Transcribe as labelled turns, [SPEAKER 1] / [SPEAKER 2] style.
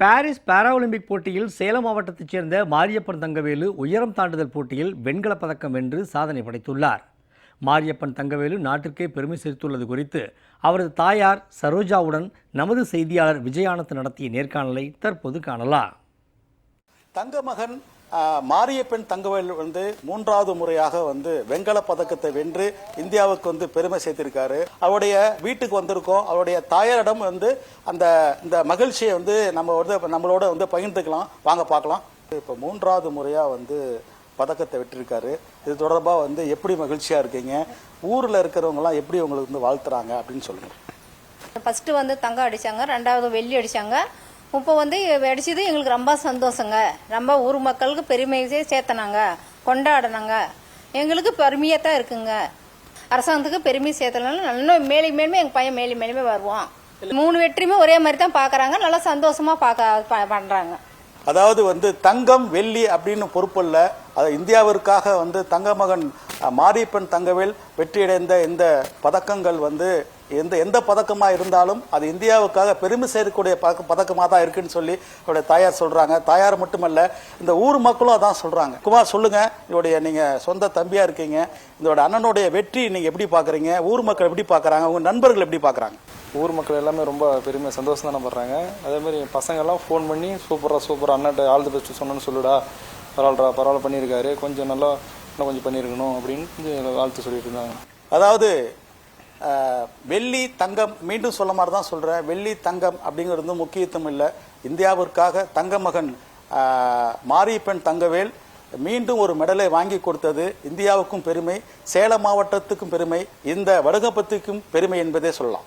[SPEAKER 1] Paris Paralympic போட்டியில் சேலம் மாவட்டத்தைச் சேர்ந்த மாரியப்பன் தங்கவேலு உயரம் தாண்டுதல் போட்டியில் வெண்கலப் பதக்கம் வென்று சாதனை படைத்துள்ளார். மாரியப்பன் தங்கவேலு நாட்டிற்கே பெருமை சேர்த்துள்ளது குறித்து அவரது தாயார் சரோஜாவுடன் நமது செய்தியாளர் விஜயானந்த் நடத்திய நேர்காணலை தற்போது காணலாம்.
[SPEAKER 2] தங்கமகன் மாரியப்பெண் மாரியப்பன் தங்கவேல் வந்து மூன்றாவது முறையாக வந்து வெண்கல பதக்கத்தை வென்று இந்தியாவுக்கு வந்து பெருமை சேர்த்திருக்காரு. அவருடைய வீட்டுக்கு வந்திருக்கோம். அவருடைய தாயாரிடம் வந்து அந்த இந்த மகிழ்ச்சியை வந்து நம்ம வந்து நம்மளோட வந்து பகிர்ந்துக்கலாம். வாங்க பார்க்கலாம். இப்போ மூன்றாவது முறையாக வந்து பதக்கத்தை வெற்றிருக்காரு. இது தொடர்பாக வந்து எப்படி மகிழ்ச்சியாக இருக்கீங்க? ஊரில் இருக்கிறவங்கலாம் எப்படி உங்களுக்கு வந்து வாழ்த்துறாங்க அப்படின்னு சொல்லுங்கள்
[SPEAKER 3] ஃபஸ்ட்டு வந்து தங்கம் அடித்தாங்க ரெண்டாவது வெள்ளி அடித்தாங்க இப்போ வந்து அடிச்சது எங்களுக்கு ரொம்ப சந்தோஷங்க. ரொம்ப ஊர் மக்களுக்கு பெருமையை சேர்த்தனாங்க. கொண்டாடினாங்க. எங்களுக்கு பெருமையாக தான் இருக்குங்க. அரசாங்கத்துக்கு பெருமை சேர்த்தனால நல்லா மேலே மேலுமே எங்கள் பையன் மேலே மேலுமே வருவான். மூணு வெற்றியுமே ஒரே மாதிரி தான் பார்க்குறாங்க நல்லா சந்தோஷமாக பார்க்க பண்ணுறாங்க
[SPEAKER 2] அதாவது வந்து தங்கம் வெள்ளி அப்படின்னு பொறுப்பல்ல. அது இந்தியாவிற்காக வந்து தங்கமகன் அஹ், மாரியப்பன் தங்கவேல் வெற்றியடைந்த இந்த பதக்கங்கள் வந்து எந்த எந்த பதக்கமா இருந்தாலும் அது இந்தியாவுக்காக பெருமை சேர்க்கக்கூடிய பதக்க பதக்கமா தான் இருக்குன்னு சொல்லி அவருடைய தாயார் சொல்றாங்க. தாயார் மட்டுமல்ல இந்த ஊர் மக்களும் அதான் சொல்றாங்க. குமார் சொல்லுங்க. இதோடைய நீங்க சொந்த தம்பியா இருக்கீங்க. இதோட அண்ணனுடைய வெற்றி நீங்க எப்படி பாக்குறீங்க? ஊர் மக்கள் எப்படி பாக்குறாங்க? உங்க நண்பர்கள் எப்படி பாக்குறாங்க?
[SPEAKER 4] ஊர் மக்கள் எல்லாமே ரொம்ப பெருமை சந்தோஷம் தானே படுறாங்க. அதே மாதிரி என் பசங்க எல்லாம் ஃபோன் பண்ணி சூப்பரா சூப்பரா அண்ணாட்ட ஆல் தி பெஸ்ட் சொன்னேன்னு சொல்லுடா. பரவாயில்லடா பரவாயில்ல பண்ணியிருக்காரு. கொஞ்சம் நல்லா இன்னும் கொஞ்சம் பண்ணியிருக்கணும் அப்படின்னு வாழ்த்து சொல்லிட்டு இருந்தாங்க.
[SPEAKER 2] அதாவது வெள்ளி தங்கம் மீண்டும் சொல்ல மாதிரி தான் சொல்கிறேன் வெள்ளி தங்கம் அப்படிங்கிறது வந்து முக்கியத்துவம் இல்லை. இந்தியாவிற்காக தங்க மகன் மாரியப்பன் தங்கவேல் மீண்டும் ஒரு மெடலை வாங்கி கொடுத்தது இந்தியாவுக்கும் பெருமை சேலம் மாவட்டத்துக்கும் பெருமை இந்த வடுகப்பத்துக்கும் பெருமை என்பதே சொல்லலாம்.